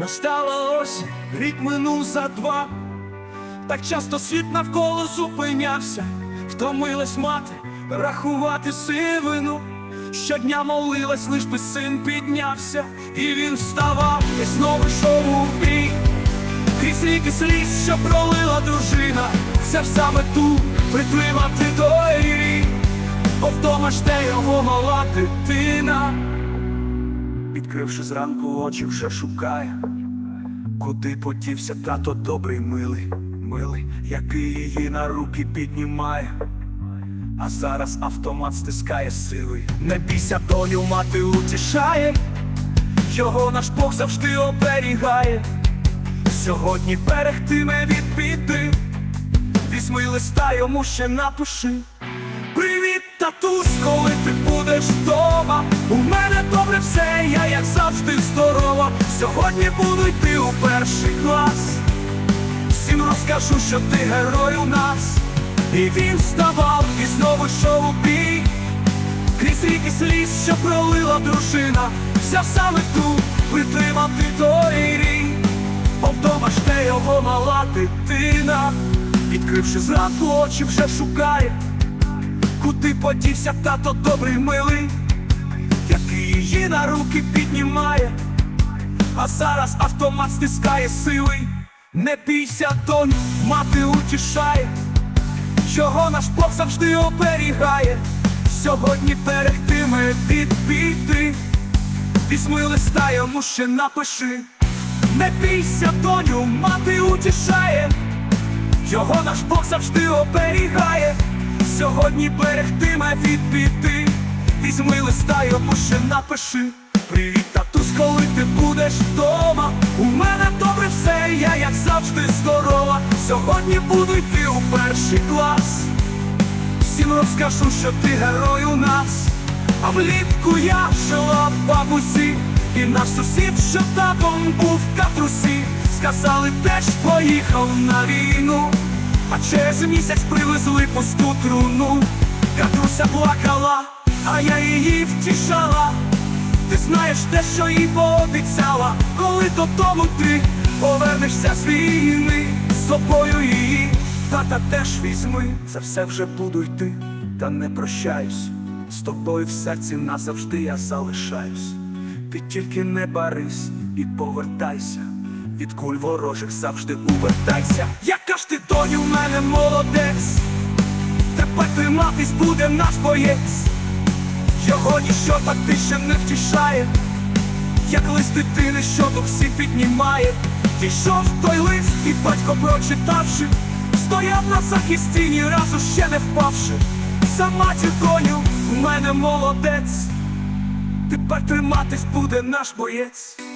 Настала осінь, рік минув за два. Так часто світ навколо зупинявся, втомилась мати рахувати сивину. Щодня молилась, лиш би син піднявся, і він вставав і знову йшов у бій. Крізь ріки сліз, що пролила дружина, це саме ту притримати той рік, бо вдома жде його мала дитина. Відкривши зранку очі, вже шукає, куди подівся тато добрий, милий, милий, який її на руки піднімає. А зараз автомат стискає силою. Не бійся, доню, мати утішає, його наш Бог завжди оберігає. Сьогодні берегтиме від біди, візьми листа йому ще напиши. Завжди здорова. Сьогодні буду йти у перший клас. Всім розкажу, що ти герой у нас. І він вставав і знову йшов у бій. Крізь ріки сліз, що пролила дружина, взяв саме ту притримати той рік. Бо вдома жде його мала дитина, відкривши зранку очі, вже шукає, куди подівся тато добрий милий, який її на руки піднімає, а зараз автомат стискає силий. Не бійся, донь, мати утішає, чого наш Бог завжди оберігає. Сьогодні берегтиме від біди, візьми листа йому ще напиши. Не бійся, доню, мати утішає, його наш Бог завжди оберігає. Сьогодні берегтиме від біди, візьми листа йому ще напиши. Привіт, татусь, коли ти будеш вдома. У мене добре все, я як завжди здорова. Сьогодні буду йти у перший клас. Всім розкажу, що ти герой у нас. А влітку я жила в бабусі, і наш сусід, що татом був в катрусі, сказали, теж поїхав на війну, а через місяць привезли пусту труну. Катруся плакала, а я її втішала. Ти знаєш те, що їй пообіцяла, коли додому ти повернешся з війни, з собою її, тата теж візьми, це все вже буду йти, та не прощаюсь. З тобою в серці назавжди я залишаюсь. Ти тільки не барись і повертайся. Від куль ворожих завжди увертайся. Яка ж ти доню, в мене молодець, тепер триматись буде наш боєць. Його ніщо так ти ще не втішає, як лист дитини, що дух всі піднімає. Дійшов той лист, і батько прочитавши, стояв на захисті, ні разу ще не впавши. Сама матір коню в мене молодець, тепер триматись буде наш боєць.